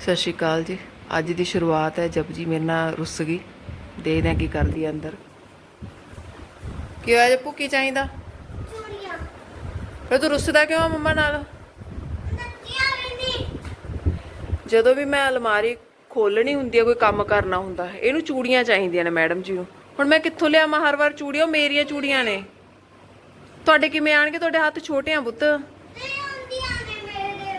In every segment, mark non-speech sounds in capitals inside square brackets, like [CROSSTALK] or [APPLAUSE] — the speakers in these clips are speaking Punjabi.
ਸਤਿ ਸ਼੍ਰੀ ਅਕਾਲ ਜੀ। ਅੱਜ ਦੀ ਸ਼ੁਰੂਆਤ ਹੈ ਜਪਜੀ ਮੇਰੇ ਨਾਲ ਰੁੱਸ ਗਈ। ਦੇਖਦੇ ਕੀ ਕਰਦੀ ਹੈ ਅੰਦਰ। ਕੀ ਹੋਇਆ ਜੱਪੂ? ਕੀ ਚਾਹੀਦਾ? ਚੂੜੀਆਂ। ਫਿਰ ਤੂੰ ਰੁੱਸਦਾ ਕਿਉਂ ਆ ਮੰਮਾ ਨਾਲ? ਜਦੋਂ ਵੀ ਮੈਂ ਅਲਮਾਰੀ ਖੋਲਣੀ ਹੁੰਦੀ ਹੈ ਕੋਈ ਕੰਮ ਕਰਨਾ ਹੁੰਦਾ ਇਹਨੂੰ ਚੂੜੀਆਂ ਚਾਹੀਦੀਆਂ ਨੇ ਮੈਡਮ ਜੀ ਨੂੰ। ਹੁਣ ਮੈਂ ਕਿੱਥੋਂ ਲਿਆਵਾਂ ਹਰ ਵਾਰ ਚੂੜੀਆਂ? ਮੇਰੀਆਂ ਚੂੜੀਆਂ ਨੇ। ਤੁਹਾਡੇ ਕਿਵੇਂ ਆਣਗੇ? ਤੁਹਾਡੇ ਹੱਥ ਛੋਟੇ ਆ ਪੁੱਤ ਤੇ ਆਉਂਦੀਆਂ ਨੇ ਮੇਰੇ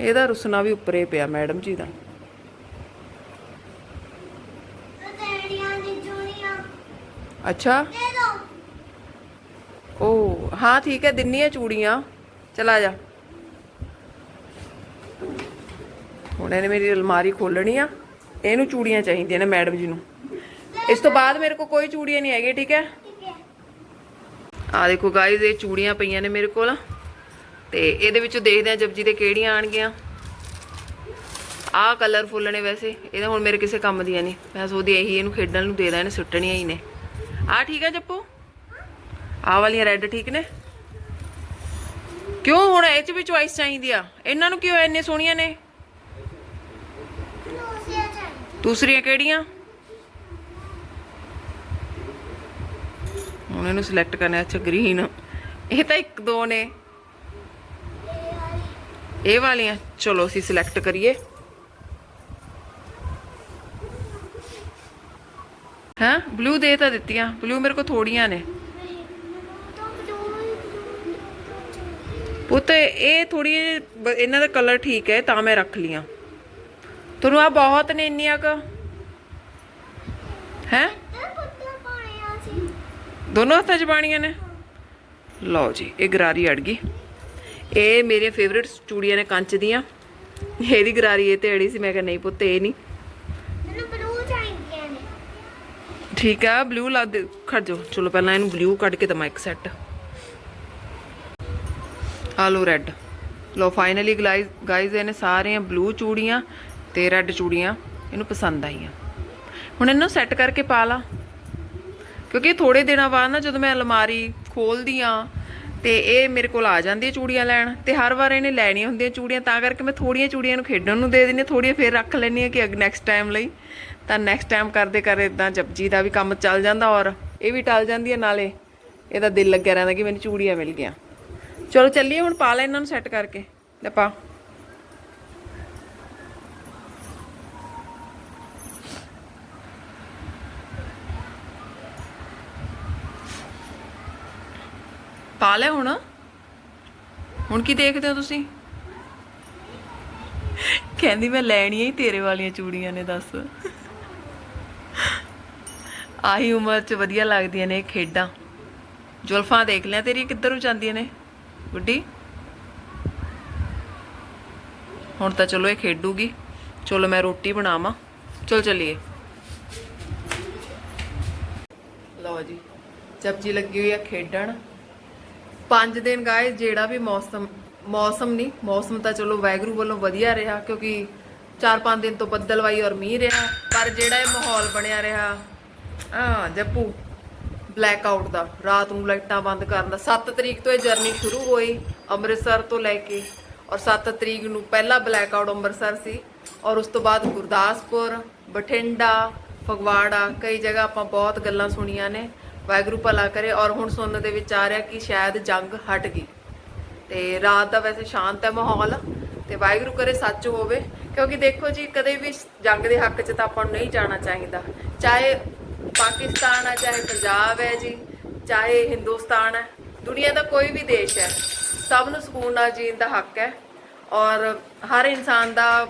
ਇਹਦਾ ਰੁੱਸਣਾ ਵੀ ਉੱਪਰੇ ਪਿਆ ਮੈਡਮ ਜੀ ਦਾ। ਅੱਛਾ। ਓ ਹਾਂ ਠੀਕ ਹੈ ਦਿੰਨੀ ਆ ਚੂੜੀਆਂ। ਚਲਾ ਜਾ। ਹੁਣ ਇਹਨੇ ਮੇਰੀ ਅਲਮਾਰੀ ਖੋਲਣੀ ਆ। ਇਹਨੂੰ ਚੂੜੀਆਂ ਚਾਹੀਦੀਆਂ ਨੇ ਮੈਡਮ ਜੀ ਨੂੰ। ਇਸ ਤੋਂ ਬਾਅਦ ਮੇਰੇ ਕੋਲ ਕੋਈ ਚੂੜੀਆਂ ਨਹੀਂ ਹੈਗੀਆਂ ਠੀਕ ਹੈ? ਠੀਕ ਹੈ। ਆ ਦੇਖੋ ਗਾਇਜ਼ ਇਹ ਚੂੜੀਆਂ ਪਈਆਂ ਨੇ ਮੇਰੇ ਕੋਲ। ਤੇ ਇਹਦੇ ਵਿੱਚੋਂ ਦੇਖਦੇ ਆ ਜਪਜੀ ਦੇ ਕਿਹੜੀਆਂ ਆਣਗੀਆਂ ਆਹ ਕਲਰਫੁੱਲ ਨੇ ਵੈਸੇ ਇਹਦਾ ਹੁਣ ਮੇਰੇ ਕਿਸੇ ਕੰਮ ਦੀਆਂ ਨਹੀਂ ਮੈਂ ਸੋਚਦੀ ਇਹੀ ਇਹਨੂੰ ਖੇਡਣ ਨੂੰ ਦੇ ਦਾਂ ਇਹਨੇ ਸੁੱਟਣੀਆਂ ਹੀ ਨੇ। ਆਹ ਠੀਕ ਆ ਜੱਪੂ? ਆਹ ਵਾਲੀਆਂ ਰੈੱਡ ਠੀਕ ਨੇ? ਕਿਉਂ ਹੁਣ ਇਹ ਚ ਵੀ ਚੁਆਇਸ ਚਾਹੀਦੀ ਆ? ਇਹਨਾਂ ਨੂੰ ਕਿਉਂ ਇੰਨੇ ਸੋਹਣੀਆਂ ਨੇ? ਦੂਸਰੀਆਂ ਕਿਹੜੀਆਂ? ਹੁਣ ਇਹਨੂੰ ਸਿਲੈਕਟ ਕਰਨਾ ਅੱਛਾ ਗ੍ਰੀਨ ਇਹ ਤਾਂ ਇੱਕ ਦੋ ਨੇ। ਇਹ ਵਾਲੀਆਂ, ਚਲੋ ਅਸੀਂ ਸਿਲੈਕਟ ਕਰੀਏ। ਹਾਂ? ਬਲੂ ਦੇ ਤਾਂ ਦਿੱਤੀਆਂ ਬਲੂ ਮੇਰੇ ਕੋਲ ਥੋੜੀਆਂ ਨੇ। ਤਾਂ ਪੁੱਤ, ਇਹ ਥੋੜੀ ਇਹਨਾਂ ਦਾ ਕਲਰ ਠੀਕ ਹੈ, ਤਾਂ ਮੈਂ ਰੱਖ ਲੀਆਂ ਤੁਹਾਨੂੰ ਆ ਬਹੁਤ ਨੇ ਇੰਨੀਆਂ ਕ। ਹੈ? ਤੇ ਦੋਨੋਂ ਹੱਥਾਂ 'ਚ ਪਾਣੀਆਂ ਨੇ। ਲਓ ਜੀ, ਇਹ ਗਰਾਰੀ ਅੜ ਗਈ। ਇਹ ਮੇਰੇ ਫੇਵਰਿਟ ਚੂੜੀਆਂ ਨੇ ਕੰਚ ਦੀਆਂ। ਇਹਦੀ ਗਰਾਰੀ ਇਹ ਤੇ ਅੜੀ ਸੀ ਮੈਂ ਕਿਹਾ ਨਹੀਂ ਪੁੱਤ ਇਹ ਨਹੀਂ। ਮੈਨੂੰ ਬਲੂ ਚਾਹੀਦੀਆਂ ਨੇ। ਠੀਕ ਆ ਬਲੂ ਲਾ ਦੇ ਖੜ ਜਾਓ। ਚਲੋ ਪਹਿਲਾਂ ਇਹਨੂੰ ਬਲੂ ਕੱਢ ਕੇ ਦਮਾ ਇੱਕ ਸੈੱਟ ਆ ਲੋ ਰੈੱਡ ਲੋ ਫਾਈਨਲੀ ਗਾਇਜ਼ ਇਹਨੇ ਸਾਰੀਆਂ ਬਲੂ ਚੂੜੀਆਂ ਤੇ ਰੈੱਡ ਚੂੜੀਆਂ ਇਹਨੂੰ ਪਸੰਦ ਆਈਆਂ। ਹੁਣ ਇਹਨੂੰ ਸੈੱਟ ਕਰਕੇ ਪਾ ਲਾ। ਕਿਉਂਕਿ ਥੋੜੇ ਦਿਨਾਂ ਬਾਅਦ ਨਾ ਜਦੋਂ ਮੈਂ ਅਲਮਾਰੀ ਖੋਲਦੀ ਆ ਤੇ ਇਹ ਮੇਰੇ ਕੋਲ ਆ ਜਾਂਦੀ ਹੈ ਚੂੜੀਆਂ ਲੈਣ ਤੇ ਹਰ ਵਾਰ ਇਹਨੇ ਲੈਣੀਆਂ ਹੁੰਦੀਆਂ ਚੂੜੀਆਂ, ਤਾਂ ਕਰਕੇ ਮੈਂ ਥੋੜੀਆਂ ਚੂੜੀਆਂ ਨੂੰ ਖੇਡਣ ਨੂੰ ਦੇ ਦਿੰਦੀ ਹਾਂ, ਥੋੜੀਆਂ ਫੇਰ ਰੱਖ ਲੈਣੀ ਆ ਕਿ ਨੈਕਸਟ ਟਾਈਮ ਲਈ। ਤਾਂ ਨੈਕਸਟ ਟਾਈਮ ਕਰਦੇ ਕਰਦੇ ਇਦਾਂ ਜਪਜੀ ਦਾ ਵੀ ਕੰਮ ਚੱਲ ਜਾਂਦਾ ਔਰ ਇਹ ਵੀ ਟਲ ਜਾਂਦੀ ਹੈ, ਨਾਲੇ ਇਹਦਾ ਦਿਲ ਲੱਗਿਆ ਰਹਿੰਦਾ ਕਿ ਮੈਨੂੰ ਚੂੜੀਆਂ ਮਿਲ ਗਈਆਂ। ਚਲੋ ਚੱਲੀਏ, ਹੁਣ ਪਾ ਲੈ ਇਹਨਾਂ ਨੂੰ ਸੈੱਟ ਕਰਕੇ। ਲੈ ਪਾ। ਪਾ ਲੈ ਹੁਣ। ਹੁਣ ਕੀ ਦੇਖਦੇ ਹੋ ਤੁਸੀਂ? ਕਹਿੰਦੀ ਮੈਂ ਲੈਣੀਆਂ ਹੀ ਤੇਰੇ ਵਾਲੀਆਂ ਚੂੜੀਆਂ ਨੇ, ਦੱਸ। ਆਹੀ ਉਮਰ 'ਚ ਵਧੀਆ ਲੱਗਦੀਆਂ ਨੇ ਖੇਡਾਂ। ਜ਼ੁਲਫਾਂ ਦੇਖ ਲਿਆ ਤੇਰੀ, ਕਿੱਧਰ ਨੂੰ ਜਾਂਦੀਆਂ ਨੇ? ਗੁੱਡੀ? ਹੁਣ ਤਾਂ ਚਲੋ ਇਹ ਖੇਡੂਗੀ। ਚਲੋ ਮੈਂ ਰੋਟੀ ਬਣਾਵਾਂ। ਚਲ ਚੱਲੀਏ। ਲਓ ਜੀ ਸਬਜ਼ੀ ਲੱਗੀ ਹੋਈ ਆ ਖੇਡਣ। ਪੰਜ ਦਿਨ ਗਾਏ ਜਿਹੜਾ ਵੀ ਮੌਸਮ ਮੌਸਮ ਨਹੀਂ, ਮੌਸਮ ਤਾਂ ਚਲੋ ਵੈਗਰੂ ਵੱਲੋਂ ਵਧੀਆ ਰਿਹਾ, ਕਿਉਂਕਿ 4-5 ਦਿਨ ਤੋਂ ਬੱਦਲਵਾਈ ਔਰ ਮੀਂਹ ਰਿਹਾ, ਪਰ ਜਿਹੜਾ ਇਹ ਮਾਹੌਲ ਬਣਿਆ ਰਿਹਾ ਆ ਜੱਪੂ ਬਲੈਕ ਆਊਟ ਦਾ, ਰਾਤ ਨੂੰ ਲਾਈਟਾਂ ਬੰਦ ਕਰਨ ਦਾ। 7 ਤਰੀਕ ਤੋਂ ਇਹ ਜਰਨੀ ਸ਼ੁਰੂ ਹੋਈ ਅੰਮ੍ਰਿਤਸਰ ਤੋਂ ਲੈ ਕੇ, ਔਰ 7 ਤਰੀਕ ਨੂੰ ਪਹਿਲਾ ਬਲੈਕ ਆਊਟ ਅੰਮ੍ਰਿਤਸਰ ਸੀ, ਔਰ ਉਸ ਤੋਂ ਬਾਅਦ ਗੁਰਦਾਸਪੁਰ, ਬਠਿੰਡਾ, ਫਗਵਾੜਾ, ਕਈ ਜਗ੍ਹਾ ਆਪਾਂ ਬਹੁਤ ਗੱਲਾਂ ਸੁਣੀਆਂ ਨੇ। ਵਾਹਿਗੁਰੂ ਭਲਾ ਕਰੇ ਔਰ ਹੁਣ ਸੁਣਨ ਦੇ ਵਿੱਚ ਆ ਰਿਹਾ ਕਿ ਸ਼ਾਇਦ ਜੰਗ ਹਟ ਗਈ। ਤੇ ਰਾਤ ਦਾ ਵੈਸੇ ਸ਼ਾਂਤ ਹੈ ਮਾਹੌਲ, ਤੇ ਵਾਹਿਗੁਰੂ ਕਰੇ ਸੱਚ ਹੋਵੇ, ਕਿਉਂਕਿ ਦੇਖੋ ਜੀ, ਕਦੇ ਵੀ ਜੰਗ ਦੇ ਹੱਕ 'ਚ ਤਾਂ ਆਪਾਂ ਨੂੰ ਨਹੀਂ ਜਾਣਾ ਚਾਹੀਦਾ। ਚਾਹੇ ਪਾਕਿਸਤਾਨ ਹੈ, ਚਾਹੇ ਪੰਜਾਬ ਹੈ ਜੀ, ਚਾਹੇ ਹਿੰਦੁਸਤਾਨ ਹੈ, ਦੁਨੀਆ ਦਾ ਕੋਈ ਵੀ ਦੇਸ਼ ਹੈ, ਸਭ ਨੂੰ ਸਕੂਨ ਨਾਲ ਜੀਣ ਦਾ ਹੱਕ ਹੈ। ਔਰ ਹਰ ਇਨਸਾਨ ਦਾ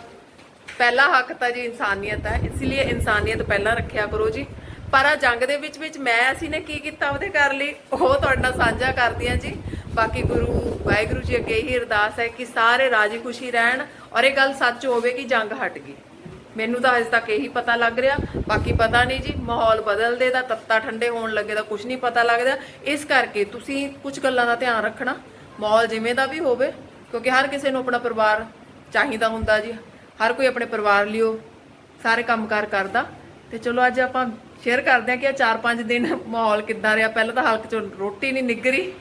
ਪਹਿਲਾ ਹੱਕ ਤਾਂ ਜੀ ਇਨਸਾਨੀਅਤ ਹੈ, ਇਸ ਲਈ ਇਨਸਾਨੀਅਤ ਪਹਿਲਾਂ ਰੱਖਿਆ ਕਰੋ ਜੀ। ਪਰ ਆ ਜੰਗ ਦੇ ਵਿੱਚ ਵਿੱਚ ਮੈਂ ਅਸੀਂ ਨੇ ਕੀ ਕੀਤਾ ਉਹਦੇ ਕਰ ਲਈ? ਉਹ ਤੁਹਾਡੇ ਨਾਲ ਸਾਂਝਾ ਕਰਦੀ ਕਰਦੀਆਂ ਜੀ। ਬਾਕੀ ਗੁਰੂ, ਵਾਹਿਗੁਰੂ ਜੀ ਅੱਗੇ ਹੀ ਅਰਦਾਸ ਹੈ ਕਿ ਸਾਰੇ ਰਾਜੀ ਖੁਸ਼ੀ ਰਹਿਣ ਔਰ ਇਹ ਗੱਲ ਸੱਚ ਹੋਵੇ ਕਿ ਜੰਗ ਹਟ ਗਈ। ਮੈਨੂੰ ਤਾਂ ਅਜੇ ਤੱਕ ਇਹੀ ਪਤਾ ਲੱਗ ਰਿਹਾ। ਬਾਕੀ ਪਤਾ ਨਹੀਂ ਜੀ, ਮਾਹੌਲ ਬਦਲਦੇ ਦਾ, ਤੱਤਾ ਠੰਡੇ ਹੋਣ ਲੱਗੇ ਦਾ ਕੁਝ ਨਹੀਂ ਪਤਾ ਲੱਗਦਾ। ਇਸ ਕਰਕੇ ਤੁਸੀਂ ਕੁਝ ਗੱਲਾਂ ਦਾ ਧਿਆਨ ਰੱਖਣਾ। ਮਾਹੌਲ ਜਿਵੇਂ ਦਾ ਵੀ ਹੋਵੇ, ਕਿਉਂਕਿ ਹਰ ਕਿਸੇ ਨੂੰ ਆਪਣਾ ਪਰਿਵਾਰ ਚਾਹੀਦਾ ਹੁੰਦਾ ਜੀ। ਹਰ ਕੋਈ ਆਪਣੇ ਪਰਿਵਾਰ ਲਿਓ, ਸਾਰੇ ਕੰਮਕਾਰ ਕਰਦਾ। ਤੇ ਚਲੋ ਅੱਜ ਆਪਾਂ ਸ਼ੇਅਰ ਕਰਦੇ ਹਾਂ ਕਿ ਆ 4-5 ਦਿਨ ਮਾਹੌਲ ਕਿੱਦਾਂ ਰਿਹਾ। ਪਹਿਲਾਂ ਤਾਂ ਹਲਕ ਚੋਂ ਰੋਟੀ ਨਹੀਂ ਨਿਗਰੀ,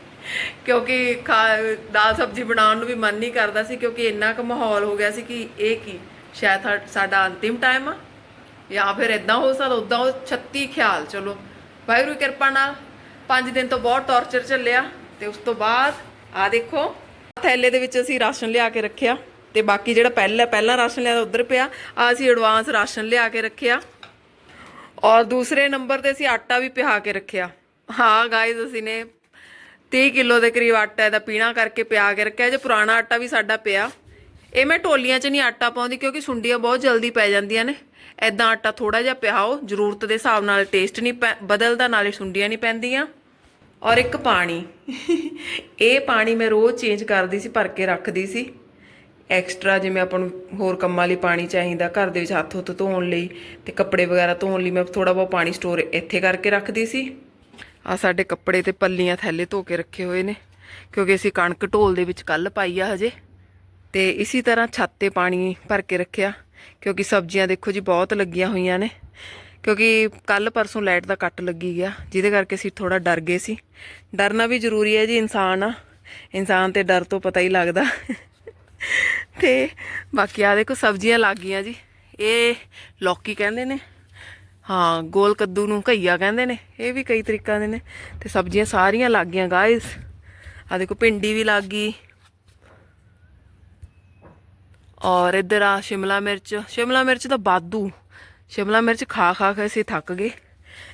ਕਿਉਂਕਿ ਖਾ- ਦਾਲ ਸਬਜ਼ੀ ਬਣਾਉਣ ਨੂੰ ਵੀ ਮਨ ਨਹੀਂ ਕਰਦਾ ਸੀ, ਕਿਉਂਕਿ ਇੰਨਾ ਕੁ ਮਾਹੌਲ ਹੋ ਗਿਆ ਸੀ ਕਿ ਇਹ ਕੀ, ਸ਼ਾਇਦ ਸਾਡਾ ਅੰਤਿਮ ਟਾਈਮ ਆ, ਜਾਂ ਫਿਰ ਇਦਾਂ ਹੋ ਸਕਦਾ ਉਦਾਂ ਉਹ 36 ਖਿਆਲ। ਚਲੋ, ਵਾਹਿਗੁਰੂ ਕਿਰਪਾ ਨਾਲ 5 ਦਿਨ ਤੋਂ ਬਹੁਤ ਟੌਰਚਰ ਚੱਲਿਆ ਤੇ ਉਸ ਤੋਂ ਬਾਅਦ ਆ ਦੇਖੋ, ਥੈਲੇ ਦੇ ਵਿੱਚ ਅਸੀਂ ਰਾਸ਼ਨ ਲਿਆ ਕੇ ਰੱਖਿਆ ਤੇ ਬਾਕੀ ਜਿਹੜਾ ਪਹਿਲਾਂ ਪਹਿਲਾਂ ਰਾਸ਼ਨ ਲਿਆ, ਉਧਰ ਪਿਆ ਆ ਅਸੀਂ ਐਡਵਾਂਸ ਰਾਸ਼ਨ ਲਿਆ ਕੇ ਰੱਖਿਆ। ਔਰ ਦੂਸਰੇ ਨੰਬਰ ਤੇ ਅਸੀਂ ਆਟਾ ਵੀ ਪਿਹਾ ਕੇ ਰੱਖਿਆ। ਹਾਂ ਗਾਇਜ਼ ਅਸੀਂ ਨੇ 30 ਕਿਲੋ ਦੇ ਕਰੀਬ ਆਟਾ ਇਹਦਾ ਪੀਣਾ ਕਰਕੇ ਪਿਆ ਕੇ ਰੱਖਿਆ। ਜੇ ਪੁਰਾਣਾ ਆਟਾ ਵੀ ਸਾਡਾ ਪਿਆ, ਇਹ ਮੈਂ ਟੋਲੀਆਂ 'ਚ ਨਹੀਂ ਆਟਾ ਪਾਉਂਦੀ ਕਿਉਂਕਿ ਸੁੰਡੀਆਂ ਬਹੁਤ ਜਲਦੀ ਪੈ ਜਾਂਦੀਆਂ ਨੇ। ਐਦਾਂ ਆਟਾ ਥੋੜਾ ਜਿਹਾ ਪਿਹਾਓ, ਜ਼ਰੂਰਤ ਦੇ ਹਿਸਾਬ ਨਾਲ ਟੇਸਟ ਨਹੀਂ ਪੈ- ਬਦਲਦਾ ਨਾਲੇ ਸੁੰਡੀਆਂ ਨਹੀਂ ਪੈਂਦੀਆਂ। ਔਰ ਇੱਕ ਪਾਣੀ, ਇਹ ਪਾਣੀ ਮੈਂ ਰੋਜ਼ ਚੇਂਜ ਕਰਦੀ ਸੀ, ਭਰ ਕੇ ਰੱਖਦੀ ਸੀ। ਐਕਸਟਰਾ ਜਿਵੇਂ ਆਪਾਂ ਨੂੰ ਹੋਰ ਕੰਮਾਂ ਲਈ ਪਾਣੀ ਚਾਹੀਦਾ, ਘਰ ਦੇ ਵਿੱਚ ਹੱਥ ਹੁੱਥ ਧੋਣ ਲਈ ਤੇ ਕੱਪੜੇ ਵਗੈਰਾ ਧੋਣ ਲਈ ਮੈਂ ਥੋੜਾ ਬਹੁਤ ਪਾਣੀ ਸਟੋਰ ਇੱਥੇ ਕਰਕੇ ਰੱਖਦੀ ਸੀ। ਆ ਸਾਡੇ ਕੱਪੜੇ ਤੇ ਪੱਲੀਆਂ ਥੈਲੇ ਧੋ ਕੇ ਰੱਖੇ ਹੋਏ ਨੇ, ਕਿਉਂਕਿ ਅਸੀਂ ਕਣਕ ਢੋਲ ਦੇ ਵਿੱਚ ਕੱਲ ਪਾਈ ਆ ਹਜੇ। ਤੇ ਇਸੇ ਤਰ੍ਹਾਂ ਛੱਤ ਤੇ ਪਾਣੀ ਭਰ ਕੇ ਰੱਖਿਆ, ਕਿਉਂਕਿ ਸਬਜ਼ੀਆਂ ਦੇਖੋ ਜੀ ਬਹੁਤ ਲੱਗੀਆਂ ਹੋਈਆਂ ਨੇ। ਕਿਉਂਕਿ ਕੱਲ ਪਰਸੋਂ ਲਾਈਟ ਦਾ ਕੱਟ ਲੱਗੀ ਗਿਆ, ਜਿਹਦੇ ਕਰਕੇ ਅਸੀਂ ਥੋੜਾ ਡਰ ਗਏ ਸੀ। ਡਰਨਾ ਵੀ ਜ਼ਰੂਰੀ ਹੈ ਜੀ, ਇਨਸਾਨ ਆ। ਇਨਸਾਨ ਤੇ ਡਰ ਤੋਂ ਪਤਾ ਹੀ ਲੱਗਦਾ। ਤੇ ਬਾਕੀ ਆ ਦੇਖੋ ਸਬਜ਼ੀਆਂ ਲੱਗ ਗਈਆਂ ਜੀ। ਇਹ ਲੌਕੀ ਕਹਿੰਦੇ ਨੇ। ਹਾਂ, ਗੋਲ ਕੱਦੂ ਨੂੰ ਘਈਆ ਕਹਿੰਦੇ ਨੇ। ਇਹ ਵੀ ਕਈ ਤਰੀਕਾਂ ਦੇ ਨੇ ਤੇ ਸਬਜ਼ੀਆਂ ਸਾਰੀਆਂ ਲੱਗ ਗਈਆਂ ਗਾਇਸ ਆ ਦੇਖੋ ਭਿੰਡੀ ਵੀ ਲੱਗ ਗਈ। ਔਰ ਇੱਧਰ ਆ ਸ਼ਿਮਲਾ ਮਿਰਚ। ਸ਼ਿਮਲਾ ਮਿਰਚ ਤਾਂ ਬਾਦੂ ਸ਼ਿਮਲਾ ਮਿਰਚ ਖਾ ਖਾ ਕੇ ਅਸੀਂ ਥੱਕ ਗਏ।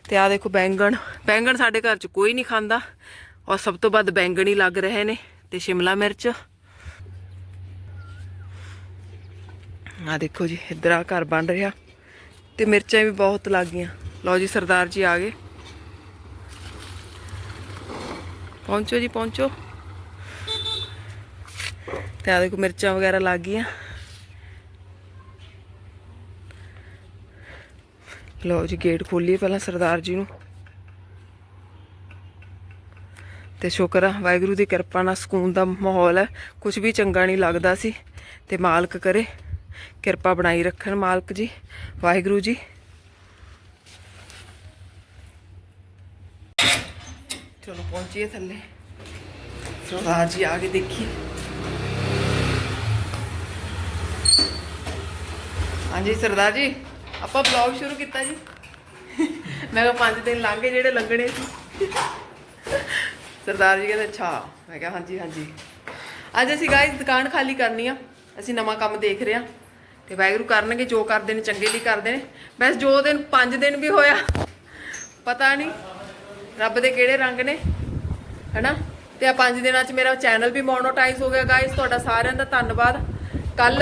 ਤੇ ਆ ਦੇਖੋ ਬੈਂਗਣ। ਬੈਂਗਣ ਸਾਡੇ ਘਰ 'ਚ ਕੋਈ ਨਹੀਂ ਖਾਂਦਾ। ਔਰ ਸਭ ਤੋਂ ਵੱਧ ਬੈਂਗਣ ਹੀ ਲੱਗ ਰਹੇ ਨੇ। ਤੇ ਸ਼ਿਮਲਾ ਮਿਰਚ। ਆ ਦੇਖੋ ਜੀ, ਇੱਧਰ ਆ ਘਰ ਬਣ ਰਿਹਾ। ਤੇ ਮਿਰਚਾਂ ਵੀ ਬਹੁਤ ਲੱਗ ਗਈਆਂ। ਲਓ ਜੀ, ਸਰਦਾਰ ਜੀ ਆ ਗਏ। ਪਹੁੰਚੋ ਜੀ, ਪਹੁੰਚੋ। ਤੇ ਆ ਦੇਖੋ, ਮਿਰਚਾਂ ਵਗੈਰਾ ਲੱਗ ਗਈਆਂ। ਲਓ ਜੀ, ਗੇਟ ਖੋਲੀਏ ਪਹਿਲਾਂ ਸਰਦਾਰ ਜੀ ਨੂੰ। ਤੇ ਸ਼ੁਕਰ ਆ, ਵਾਹਿਗੁਰੂ ਦੀ ਕਿਰਪਾ ਨਾਲ ਸਕੂਨ ਦਾ ਮਾਹੌਲ ਹੈ। ਕੁਝ ਵੀ ਚੰਗਾ ਨਹੀਂ ਲੱਗਦਾ ਸੀ, ਤੇ ਮਾਲਕ ਕਰੇ। ਕਿਰਪਾ ਬਣਾਈ ਰੱਖਣ ਮਾਲਕ ਜੀ, ਵਾਹਿਗੁਰੂ ਜੀ। ਚਲੋ ਪਹੁੰਚੀਏ ਥੱਲੇ। ਸਰਦਾਰ ਜੀ, ਆ ਕੇ ਦੇਖੀਏ। ਹਾਂਜੀ, ਸਰਦਾਰ ਜੀ, ਆਪਾਂ ਵਲੌਗ ਸ਼ੁਰੂ ਕੀਤਾ ਜੀ। ਮੈਂ ਕਿਹਾ ਪੰਜ ਦਿਨ ਲੰਘ ਗਏ ਜਿਹੜੇ ਲੰਘਣੇ ਸੀ। ਸਰਦਾਰ ਜੀ ਕਹਿੰਦੇ, ਅੱਛਾ, ਮੈਂ ਕਿਹਾ ਹਾਂਜੀ ਹਾਂਜੀ। ਅੱਜ ਅਸੀਂ ਗਾਇਸ ਦੁਕਾਨ ਖਾਲੀ ਕਰਨੀ ਆ। ਅਸੀਂ ਨਵਾਂ ਕੰਮ ਦੇਖ ਰਹੇ ਆ। ਤੇ ਵਾਹਿਗੁਰੂ ਕਰਨਗੇ ਜੋ ਕਰਦੇ ਨੇ ਚੰਗੇ ਲਈ ਕਰਦੇ ਨੇ। ਬਸ ਜੋ ਦਿਨ 5 ਦਿਨ ਵੀ ਹੋਇਆ ਪਤਾ ਨਹੀਂ ਰੱਬ ਦੇ ਕਿਹੜੇ ਰੰਗ ਨੇ ਹੈਨਾ? ਤੇ ਆ 5 ਦਿਨਾਂ 'ਚ ਮੇਰਾ ਚੈਨਲ ਵੀ ਮੋਨੋਟਾਈਜ਼ ਹੋ ਗਿਆ ਗਾਇਸ ਤੁਹਾਡਾ ਸਾਰਿਆਂ ਦਾ ਧੰਨਵਾਦ। ਕੱਲ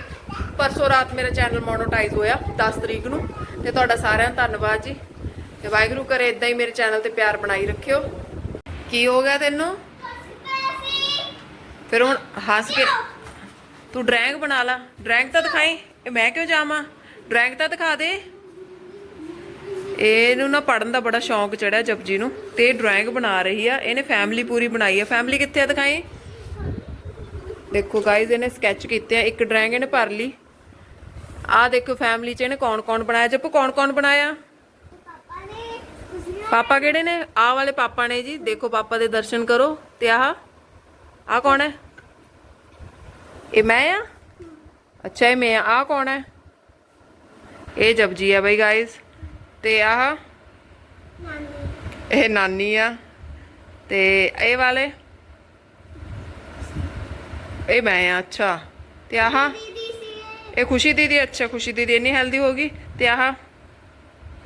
[COUGHS] ਪਰਸੋਂ ਰਾਤ ਮੇਰਾ ਚੈਨਲ ਮੋਨੋਟਾਈਜ਼ ਹੋਇਆ 10 ਤਰੀਕ ਨੂੰ ਤੇ ਤੁਹਾਡਾ ਸਾਰਿਆਂ ਦਾ ਧੰਨਵਾਦ ਜੀ। ਤੇ ਵਾਹਿਗੁਰੂ ਕਰੇ ਇਦਾਂ ਹੀ ਮੇਰੇ ਚੈਨਲ ਤੇ ਪਿਆਰ ਬਣਾਈ ਰੱਖਿਓ। ਕੀ ਹੋ ਗਿਆ ਤੈਨੂੰ? ਫਿਰ ਹੁਣ ਹੱਸ ਕੇ ਤੂੰ ਡਰੈਂਗ ਬਣਾ ਲਾ। ਡਰੈਂਗ ਤਾਂ ਦਿਖਾਈ। ਇਹ ਮੈਂ ਕਿਉਂ ਜਾਵਾਂ? ਡਰੈਂਗ ਤਾਂ ਦਿਖਾ ਦੇ। ਇਹਨੂੰ ਨਾ ਪੜਨ ਦਾ ਬੜਾ ਸ਼ੌਂਕ ਚੜਿਆ ਜਪਜੀ ਨੂੰ। ਤੇ ਇਹ ਡਰਾਇੰਗ ਬਣਾ ਰਹੀ ਆ। ਇਹਨੇ ਫੈਮਿਲੀ ਪੂਰੀ ਬਣਾਈ ਆ। ਫੈਮਿਲੀ ਕਿੱਥੇ ਆ ਦਿਖਾਈ? ਦੇਖੋ ਗਾਇਜ਼ ਇਹਨੇ ਸਕੈਚ ਕੀਤੇ ਆ। ਇੱਕ ਡਰਾਇੰਗ ਇਹਨੇ ਭਰ ਲਈ। ਆ ਦੇਖੋ ਫੈਮਿਲੀ ਚ ਇਹਨੇ ਕੌਣ ਕੌਣ ਬਣਾਇਆ? ਜੱਪੂ ਕੌਣ ਕੌਣ ਬਣਾਇਆ? ਪਾਪਾ ਪਾਪਾ ਕਿਹੜੇ ਨੇ? ਆਹ ਵਾਲੇ ਪਾਪਾ ਨੇ ਜੀ। ਦੇਖੋ ਪਾਪਾ ਦੇ ਦਰਸ਼ਨ ਕਰੋ। ਤੇ ਆਹ ਆਹ ਕੌਣ ਹੈ? ਇਹ ਮੈਂ ਆ ਅੱਛਾ ਇਹ ਮੈਂ ਆ ਆਹ ਕੌਣ ਹੈ ਇਹ ਜਪਜੀ ਆ ਬਈ ਗਾਇਸ ਤੇ ਆਹ ਨਾਨੀ ਇਹ ਨਾਨੀ ਆ ਤੇ ਇਹ ਵਾਲੇ ਇਹ ਮੈਂ ਆ ਅੱਛਾ ਤੇ ਆਹ ਦੀਦੀ ਸੀ ਇਹ ਖੁਸ਼ੀ ਦੀਦੀ ਅੱਛਾ ਖੁਸ਼ੀ ਦੀਦੀ ਇੰਨੀ ਹੈਲਦੀ ਹੋ ਗਈ ਤੇ ਆਹ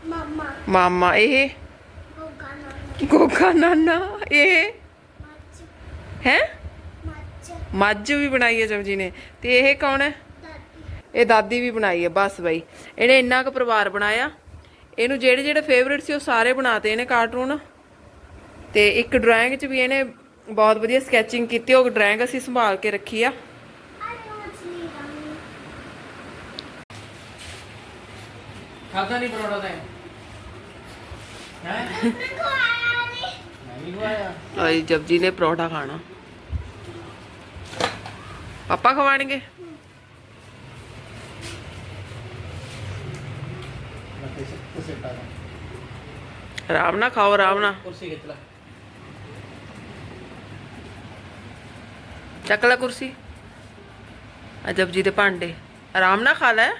ਮਮਾ ਮਾਮਾ ਇਹ ਗੋਗਾ ਨਾਨੀ ਗੋਗਾ ਨਾਨਾ ਇਹ ਮੱਚ ਹੈ ਮੱਚ ਮੱਝ ਵੀ ਬਣਾਈ ਹੈ ਜਪਜੀ ਨੇ। ਤੇ ਇਹ ਕੌਣ ਹੈ? ਦਾਦੀ ਇਹ ਦਾਦੀ ਵੀ ਬਣਾਈ ਹੈ ਬਸ ਬਈ। ਇਹਨੇ ਇੰਨਾ ਕੁ ਪਰਿਵਾਰ ਬਣਾਇਆ। ਇਹਨੂੰ ਜਿਹੜੇ ਜਿਹੜੇ ਫੇਵਰਿਟ ਸੀ ਉਹ ਸਾਰੇ ਬਣਾਤੇ ਇਹਨੇ ਕਾਰਟੂਨ ਤੇ ਇੱਕ ਡਰਾਇੰਗ 'ਚ ਵੀ ਇਹਨੇ ਬਹੁਤ ਵਧੀਆ ਸਕੈਚਿੰਗ ਕੀਤੀ ਉਹ ਡਰਾਇੰਗ ਅਸੀਂ ਸੰਭਾਲ ਕੇ ਰੱਖੀ ਆ। ਖਾਦਾ ਨਹੀਂ ਪਰੋੜਾ ਤਾਂ? ਹੈ? ਖਵਾਇਆ ਨਹੀਂ ਨਹੀਂ ਖਵਾਇਆ। ਆਈ ਜਪਜੀ ਨੇ ਪਰੌਠਾ ਖਾਣਾ। ਪਾਪਾ ਖਵਾਣਗੇ ਲੱਤੇ ਸੇ ਕੁਸੇ ਪਾ ਆਰਾਮ ਨਾਲ ਖਾਓ ਆਰਾਮ ਨਾਲ ਕੁਰਸੀ ਖਿੱਚ ਲੈ ਚੱਕ ਲੈ ਕੁਰਸੀ ਅਜਬ ਜੀ ਦੇ ਭਾਂਡੇ ਆਰਾਮ ਨਾਲ ਖਾ ਲੈ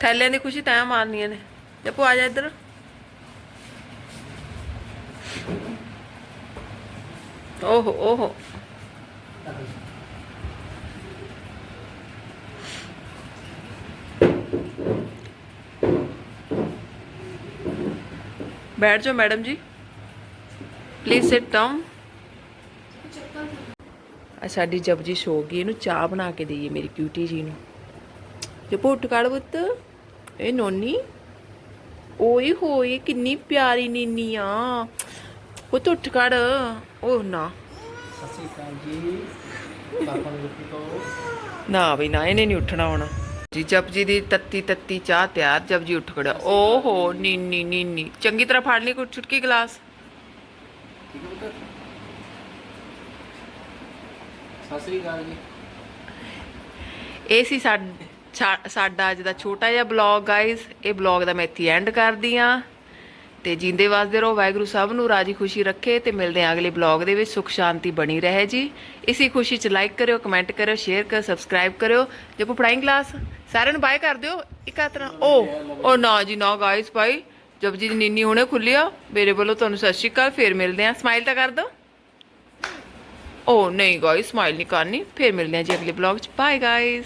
ਥੈਲਿਆਂ ਦੀ ਖੁਸ਼ੀ ਤੈਂ ਮਾਰਨੀਆਂ ਨੇ ਜੱਪੂ ਆ ਜਾ ਇੱਧਰ ਓਹੋ ਓਹੋ ਬੈਠ ਜਾਓ ਮੈਡਮ ਜੀ। ਪਲੀਜ਼ ਸਿਟ ਡਾਊਨ ਆ ਸਾਡੀ ਜਪਜੀ ਸੋ ਗਈ ਇਹਨੂੰ ਚਾਹ ਬਣਾ ਕੇ ਦਈਏ ਮੇਰੀ ਕਿਊਟੀ ਜੀ ਨੂੰ। ਜੇ ਪੁੱਟ ਕੜ ਪੁੱਤ। ਇਹ ਨੋਨੀ ਓਏ ਹੋਏ ਕਿੰਨੀ ਪਿਆਰੀ ਨੀਨੀ ਆ। ਪੁੱਤ ਉੱਠ ਕੜ ਉਹ ਨਾ। ਸਤਿ ਸ਼੍ਰੀ ਅਕਾਲ ਜੀ। ਪਾਪਾ ਨੂੰ ਰੋਟੀ ਪਾਓ। ਨਾ ਬਈ ਨਾ ਇਹਨੇ ਨਹੀਂ ਉੱਠਣਾ ਹੁਣ। ਜੀ ਜਪਜੀ ਦੀ ਤੱਤੀ ਤੱਤੀ ਚਾਹ ਤਿਆਰ ਜਪਜੀ ਉੱਠ ਖੜਾ ਓਹੋ ਨੀਨੀ ਨੀਨੀ ਚੰਗੀ ਤਰ੍ਹਾਂ ਫੜ ਲਈ ਕੋਈ ਛੁਟਕੀ ਗਲਾਸ। ਠੀਕ ਹੈ ਪੁੱਤ ਸਤਿ ਸ਼੍ਰੀ ਅਕਾਲ ਜੀ। ਇਹ ਸਾ- ਸਾਡਾ ਅੱਜ ਦਾ ਛੋਟਾ ਜਿਹਾ ਬਲੌਗ ਗਾਇਸ ਇਹ ਬਲੌਗ ਦਾ ਮੈਂ ਇੱਥੇ ਐਂਡ ਕਰਦੀ ਆ। ਤੇ ਜਿੰਦੇ ਵਾਸਦੇ ਰਹੋ, ਵਾਹਿਗੁਰੂ ਸਭ ਨੂੰ ਰਾਜੀ ਖੁਸ਼ੀ ਰੱਖੇ ਤੇ ਮਿਲਦੇ ਆ ਅਗਲੇ ਬਲੌਗ ਦੇ ਵਿੱਚ। ਸੁਖ ਸ਼ਾਂਤੀ ਬਣੀ ਰਹੇ ਜੀ। ਇਸੀ ਖੁਸ਼ੀ ਚ ਲਾਈਕ ਕਰਿਓ ਕਮੈਂਟ ਕਰਿਓ ਸ਼ੇਅਰ ਕਰਿਓ ਸਬਸਕ੍ਰਾਈਬ ਕਰਿਓ। ਜੇ ਪੜਾਈ ਕਲਾਸ ਸਾਰਿਆਂ ਨੂੰ ਬਾਏ ਕਰ ਦਿਓ। ਇੱਕ ਹੱਥ ਓ ਓ ਨਾ ਜੀ, ਨਾ ਗਾਇਸ ਭਾਈ। ਜਬ ਜੀ ਨਿੰਨੀ ਨੀਨੀ ਹੁਣੇ ਖੁੱਲਿਆ ਮੇਰੇ ਵੱਲੋਂ ਤੁਹਾਨੂੰ ਸਤਿ ਸ਼੍ਰੀ ਅਕਾਲ, ਫੇਰ ਮਿਲਦੇ ਆ ਸਮਾਈਲ ਤਾਂ ਕਰ ਦਿਓ ਓ, ਨਹੀਂ ਗਾਇਸ ਸਮਾਈਲ ਨਹੀਂ ਕਰਨੀ। ਫੇਰ ਮਿਲਦੇ ਆ ਜੀ ਅਗਲੇ ਬਲੌਗ ਚ। Bye guys